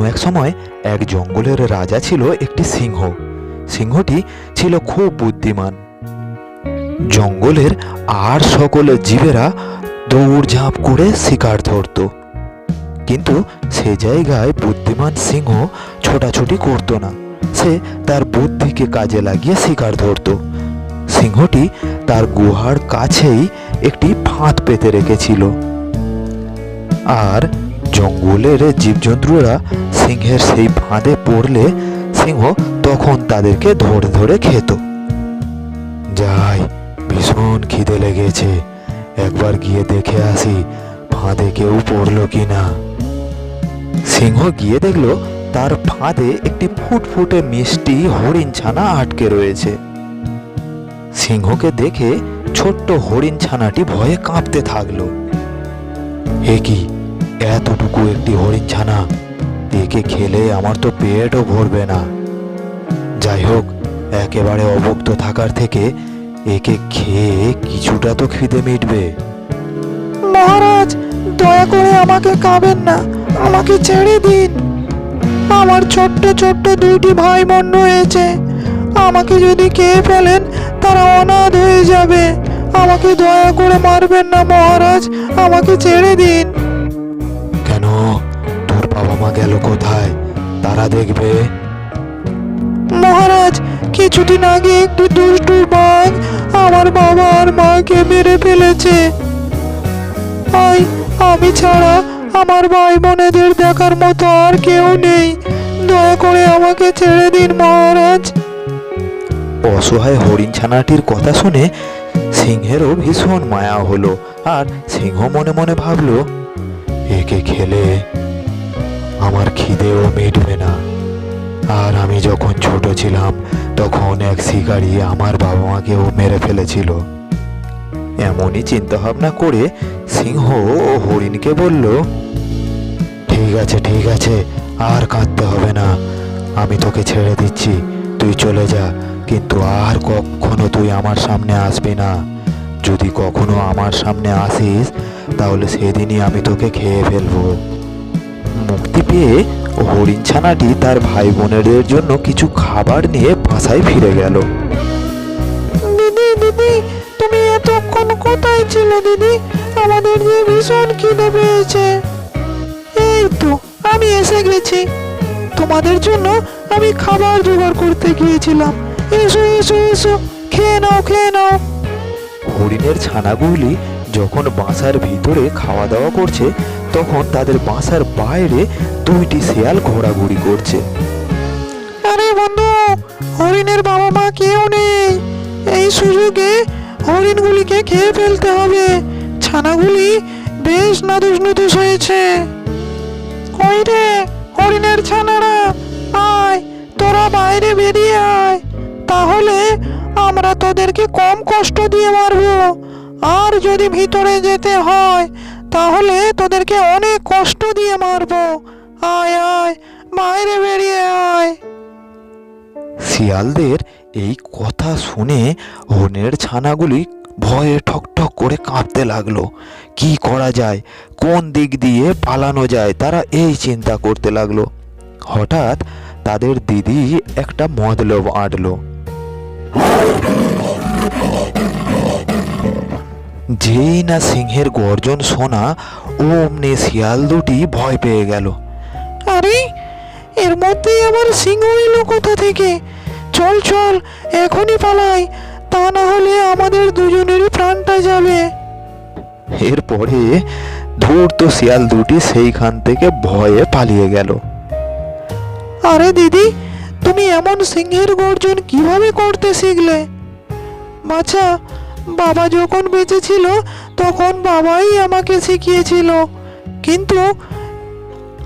কোনো এক সময় এক জঙ্গলের রাজা ছিল একটি সিংহ। সিংহটি ছিল খুব বুদ্ধিমান। জঙ্গলের আর সকল জীবেরা দৌড়ঝাঁপ করে শিকার ধরত। কিন্তু সে জায়গায় বুদ্ধিমান সিংহ ছোটাছুটি করতো না। সে তার বুদ্ধিকে কাজে লাগিয়ে শিকার ধরত। সিংহটি তার গুহার কাছেই একটি ফাঁদ পেতে রেখেছিল। আর জঙ্গলের জীবজন্তুরা সিংহের সেই ফাঁদে পড়লে সিংহ তখন তাদেরকে ধরে ধরে খেত। যাই, ভীষণ খিদে লেগেছে। একবার গিয়ে দেখে আসি ফাঁদে কেউ পড়ল কি না সিংহ গিয়ে দেখল তার ফাঁদে একটি ফুটফুটে মিষ্টি হরিণ ছানা আটকে রয়েছে। সিংহকে দেখে ছোট্ট হরিণ ছানাটি ভয়ে কাঁপতে থাকল। এ কি? এতটুকু একটি হরিণ ছানা একে খেলে আমার তো পেটও ভরবে না। যাই হোক, একেবারে অভুক্ত থাকার থেকে একে খেয়ে কিছুটা তো খিদে মিটবে। মহারাজ, দয়া করে আমাকে খাবেন না, আমাকে ছেড়ে দিন। আমার ছোট্ট ছোট্ট দুইটি ভাই বোন হয়েছে আমাকে যদি খেয়ে ফেলেন, তারা অনাথ হয়ে যাবে। আমাকে দয়া করে মারবেন না মহারাজ, আমাকে ছেড়ে দিন। তোর গেল কোথায়? তারা দেখবে। মহারাজ, কিছুদিন আগে একটি দুষ্টু বাঘ আমার বাবা আর মাকে মেরে ফেলেছে। তাই আমি ছাড়া আমার ভাই বোনেদের দেখার মতো আর কেউ নেই। দয়া করে আমাকে ছেড়ে দিন, মহারাজ। অসহায় হরিণ ছানাটির কথা শুনে সিংহেরও ভীষণ মায়া হলো, আর সিংহ মনে মনে ভাবলো, একে খেলে আমার খিদেও মিটবে না। আর আমি যখন ছোট ছিলাম, তখন এক শিকারি আমার বাবা মাকেও মেরে ফেলেছিল। এমনই চিন্তা ভাবনা করে সিংহ ও হরিণকে বলল, ঠিক আছে ঠিক আছে, আর কাঁদতে হবে না। আমি তোকে ছেড়ে দিচ্ছি, তুই চলে যা, কিন্তু আর কখনো তুই আমার সামনে আসবি না। যদি কখনো আমার সামনে আসিস, তাহলে সেদিনই আমি তোকে খেয়ে ফেলব। মুক্তি পেয়ে হরিণ ছানাটি তার ভাই বোনেদের জন্য কিছু খাবার নিয়ে বাসায় ফিরে গেল। দিদি দিদি তুমি এতক্ষণ কোথায় ছিলে দিদি? আমাদের যে ভীষণ খিদে পেয়েছে। এই তো আমি এসে গেছি। তোমাদের জন্য আমি খাবার জোগাড় করতে গিয়েছিলাম। এসো এসো এসো খেয়ে নাও খেয়ে নাও। হরিণের ছানাগুলি যখন বাসার ভিতরে খাওয়া দাওয়া করছে, তখন তাদের বাসার বাইরে দুইটি শেয়াল ঘোরাঘুরি করছে। আরে বন্ধু, হরিণের বাবা মা কেউ নেই। এই সুযোগে হরিণগুলিকে খেয়ে ফেলতে হবে। ছানাগুলি বেশ নাদুস নুদুস হয়েছে। কই হরিণের ছানারা, আয়, তোরা বাইরে বেরিয়ে আয়। তাহলে আমরা তোদেরকে কম কষ্ট দিয়ে মারবো। আর যদি ভিতরে যেতে হয়, তাহলে তোদেরকে অনেক কষ্ট দিয়ে মারবো। আয় আয়, বাইরে বেরিয়ে আয়। শিয়ালদের এই কথা শুনে হনের ছানাগুলি ভয়ে ঠকঠক করে কাঁপতে লাগল। কি করা যায়? কোন দিক দিয়ে পালানো যায়? তারা এই চিন্তা করতে লাগল। হঠাৎ তাদের দিদি একটা মদলব আঁটলো। যেই না সিংহের গর্জন শোনা, অমনি শিয়াল দুটি ভয় পেয়ে গেল। আরে, এর মধ্যেই আবার সিংহ এলো কোথা থেকে? চল চল, এখনই পালাই, তা না হলে আমাদের দুজনেরই প্রাণটা যাবে। এরপরে ধূর্ত শিয়াল দুটি সেইখান থেকে ভয়ে পালিয়ে গেল। আরে দিদি, তুমি এমন সিংহের গর্জন কীভাবে করতে শিখলে? বাচ্চা বাবা যখন বেঁচে ছিল তখন বাবাই আমাকে শিখিয়েছিল। কিন্তু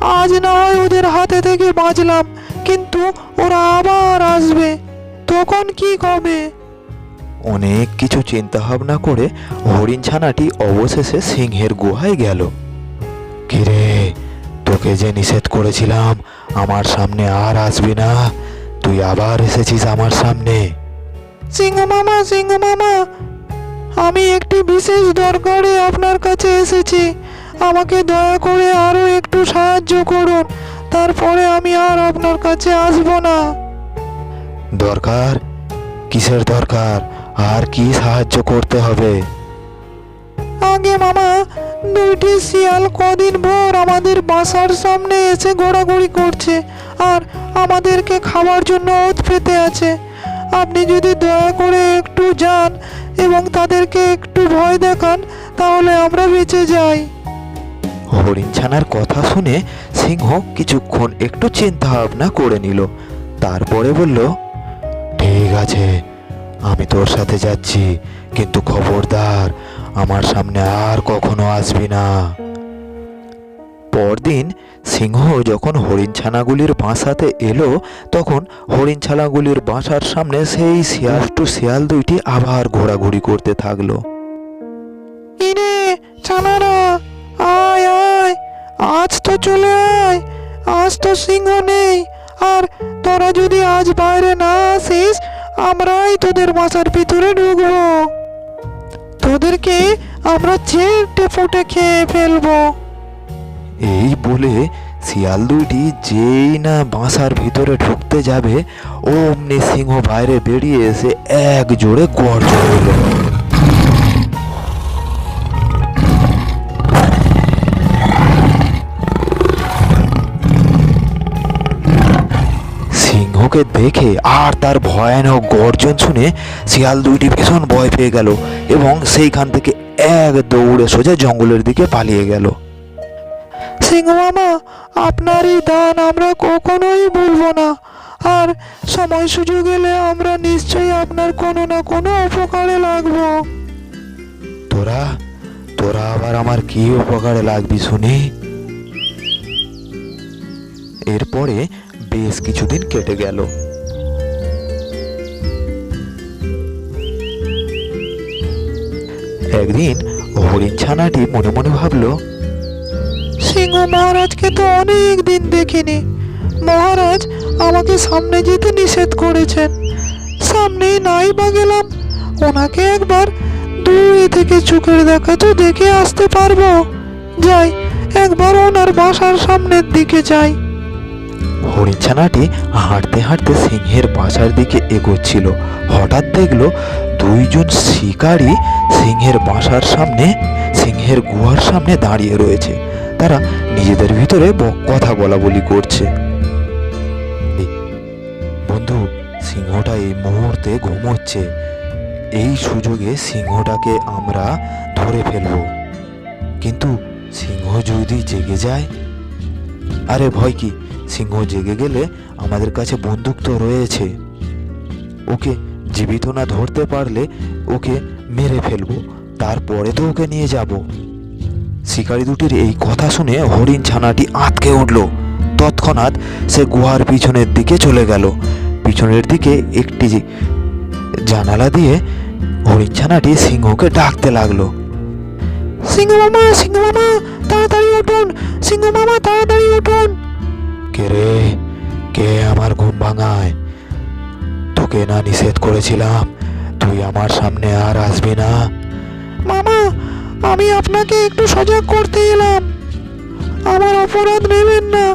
আজ না হয় ওদের হাতে থেকে বাঁচলাম কিন্তু ওরা আবার আসবে। তখন কি হবে? অনেক কিছু চিন্তা ভাবনা করে হরিণ ছানাটি অবশেষে সিংহের গুহায় গেল। কিরে তোকে যে নিষেধ করেছিলাম আমার সামনে আর আসবি না। তুই আবার এসেছিস আমার সামনে। সিংহ মামা সিংহ মামা আমি একটি বিশেষ দরকারে আপনার কাছে এসেছি। আমাকে দয়া করে আরও একটু সাহায্য করুন। তারপরে আমি আর আপনার কাছে আসব না। দরকার? কিসের দরকার? আর কি সাহায্য করতে হবে? আগে মামা দুইটি শিয়াল কদিন ভোর আমাদের বাসার সামনে এসে ঘোরাঘুরি করছে। আর আমাদেরকে খাওয়ার জন্য ওত পেতে আছে। আপনি যদি দয়া করে একটু যান এবং তাদেরকে একটু ভয় দেখান, তাহলে আমরা বেঁচে যাই। হরিণ ছানার কথা শুনে সিংহ কিছুক্ষণ একটু চিন্তা ভাবনা করে নিল। তারপরে বলল, ঠিক আছে, আমি তোর সাথে যাচ্ছি, কিন্তু খবরদার, আমার সামনে আর কখনো আসবি না। পরদিন সিংহ যখন হরিণ ছানাগুলির বাসাতে এলো, তখন হরিণ ছানাগুলির বাসার সামনে সেই শিয়াল টু শিয়াল দুইটি আবার ঘোরাঘুরি করতে থাকল। ইরে আয় আয়, আজ তো চলে আয়, আজ তো সিংহ নেই, আর তোরা যদি আজ বাইরে না আসিস, আমরাই তোদের বাসার ভিতরে ঢুকবো। তোদেরকে আমরা চেটে ফুটে খেয়ে ফেলব। এই বলে শিয়াল দুইটি যেই না বাসার ভিতরে ঢুকতে যাবে, অমনি সিংহ বাইরে বেরিয়ে এসে এক জোরে গর্জন সিংহকে দেখে আর তার ভয়ানক গর্জন শুনে শিয়াল দুইটি ভীষণ ভয় পেয়ে গেল এবং সেইখান থেকে এক দৌড়ে সোজা জঙ্গলের দিকে পালিয়ে গেল। সিংহ মামা আপনার এই দান আমরা কখনোই ভুলবো না। আর সময় সুযোগ এলে আমরা নিশ্চয়ই আপনার কোনো না কোনো উপকারে লাগবো। তোরা তোরা আবার আমার কি উপকারে লাগবি শুনি? এরপরে বেশ কিছুদিন কেটে গেল। একদিন হরিণ ছানাটি মনে মনে ভাবলো সিংহ মহারাজকে তো অনেক দিন দেখিনি। মহারাজ আমাকে সামনে যেতে নিষেধ করেছেন। সামনেই নাই বা গেলাম। ওনাকে একবার দূরে থেকে চোখের দেখা তো দেখে আসতে পারব। যাই, একবার ওনার বাসার সামনের দিকে যাই। হরিণছানাটি হাঁটতে হাঁটতে সিংহের বাসার দিকে এগোচ্ছিল। হঠাৎ দেখল দুইজন শিকারী সিংহের বাসার সামনে, সিংহের গুহার সামনে দাঁড়িয়ে রয়েছে। তারা নিজেদের ভিতরে কথা বলা বলি করছে। বন্ধু, সিংহটা এই মুহূর্তে ঘুমোচ্ছে। এই সুযোগে সিংহটাকে আমরা ধরে ফেলব। কিন্তু সিংহ যদি জেগে যায়? আরে ভয় কি? সিংহ জেগে গেলে আমাদের কাছে বন্দুক তো রয়েছে। ওকে জীবিত না ধরতে পারলে ওকে মেরে ফেলব, তারপরে তো ওকে নিয়ে যাব। শিকারি দুটির এই কথা শুনে হরিণ ছানাটি আঁতকে উঠল। তৎক্ষণাৎ সে গুহার পিছনের দিকে চলে গেল। পিছনের দিকে একটি জানালা দিয়ে হরিণ ছানাটি সিংহকে ডাকতে লাগল। সিংহ মামা সিংহ মামা, তাড়াতাড়ি উঠুন! সিংহ মামা, তাড়াতাড়ি উঠুন! কে রে? কে আমার ঘুম ভাঙায়? তোকে না নিষেধ করেছিলাম। তুই আমার সামনে আর আসবি না! মামা আমি আপনাকে একটু সজাগ করতে এলাম। আমার অপরাধ নেবেন না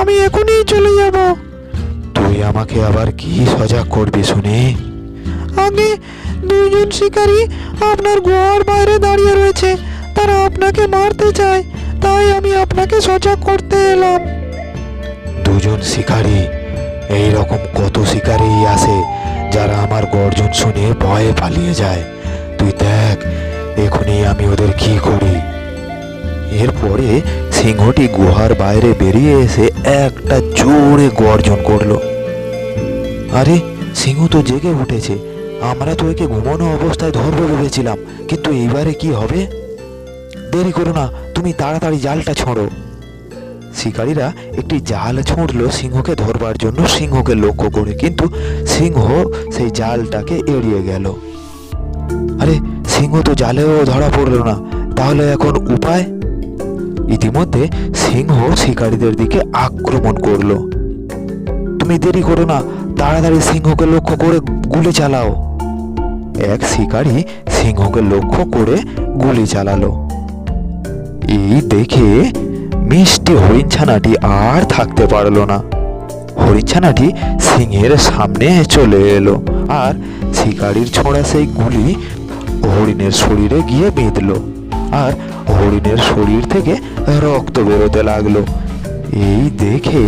আমি এখনই চলে যাব। তুই আমাকে আবার কি সজাগ করবি শুনি? আগে দুইজন শিকারী আপনার গুহার বাইরে দাঁড়িয়ে রয়েছে তারা আপনাকে মারতে চায় তাই আমি আপনাকে সজাগ করতে এলাম। দুজন শিকারী এই রকম কত শিকারী আসে যারা আমার গর্জন শুনে ভয়ে পালিয়ে যায়। তুই দেখ এখনই আমি ওদের কি করি? এরপরে সিংহটি গুহার বাইরে বেরিয়ে এসে একটা জোরে গর্জন করল। আরে, সিংহ তো জেগে উঠেছে। আমরা তো একে ঘুমানো অবস্থায় ধরবো ভেবেছিলাম, কিন্তু এইবারে কি হবে? দেরি করো না, তুমি তাড়াতাড়ি জালটা ছোঁড়ো। শিকারীরা একটি জাল ছুঁড়লো সিংহকে ধরবার জন্য, সিংহকে লক্ষ্য করে। কিন্তু সিংহ সেই জালটাকে এড়িয়ে গেল। আরে সিংহ তো জালেও ধরা পড়ল না, তাহলে এখন উপায়? ইতিমধ্যে সিংহ শিকারীদের দিকে আক্রমণ করল। তুমি দেরি করো না, তাড়াতাড়ি সিংহকে লক্ষ্য করে গুলি চালাও। এক শিকারী সিংহকে লক্ষ্য করে গুলি চালালো। এই দেখে মিষ্টি হরিণ ছানাটি আর থাকতে পারল না। হরিণ ছানাটি সিংহের সামনে চলে এলো, আর শিকারির ছোঁড়া সেই গুলি হরিণের শরীরে গিয়ে বিঁধলো আর হরিণের শরীর থেকে রক্ত বেরোতে লাগল। এই দেখে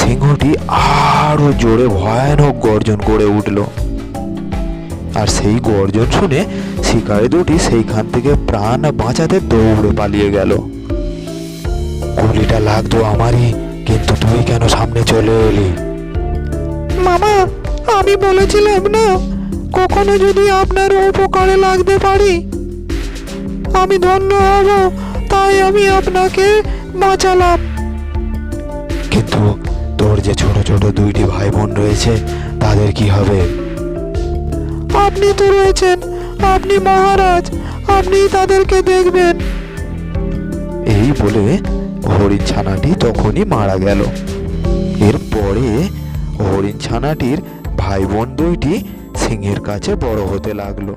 সিংহটি আরও জোরে ভয়ানক গর্জন করে উঠল। আর সেই গর্জন শুনে শিকারি দুটি সেইখান থেকে প্রাণ বাঁচাতে দৌড়ে পালিয়ে গেল। গুলিটা লাগতো আমারই, কিন্তু তুই কেন সামনে চলে এলি? মামা, আমি বলেছিলাম না কখনো যদি আপনার উপকারে লাগতে পারি আমি ধন্য হব তাই আমি আপনাকে বাঁচালাম। কিন্তু তোর যে ছোট ছোট দুইটি ভাই বোন রয়েছে তাদের কি হবে? আপনি তো রয়েছেন আপনি মহারাজ আপনি তাদেরকে দেখবেন। এই বলে হরিণ ছানাটি তখনই মারা গেল। এরপরে হরিণ ছানাটির ভাই বোন দুইটি সিংহের কাছে বড় হতে লাগল।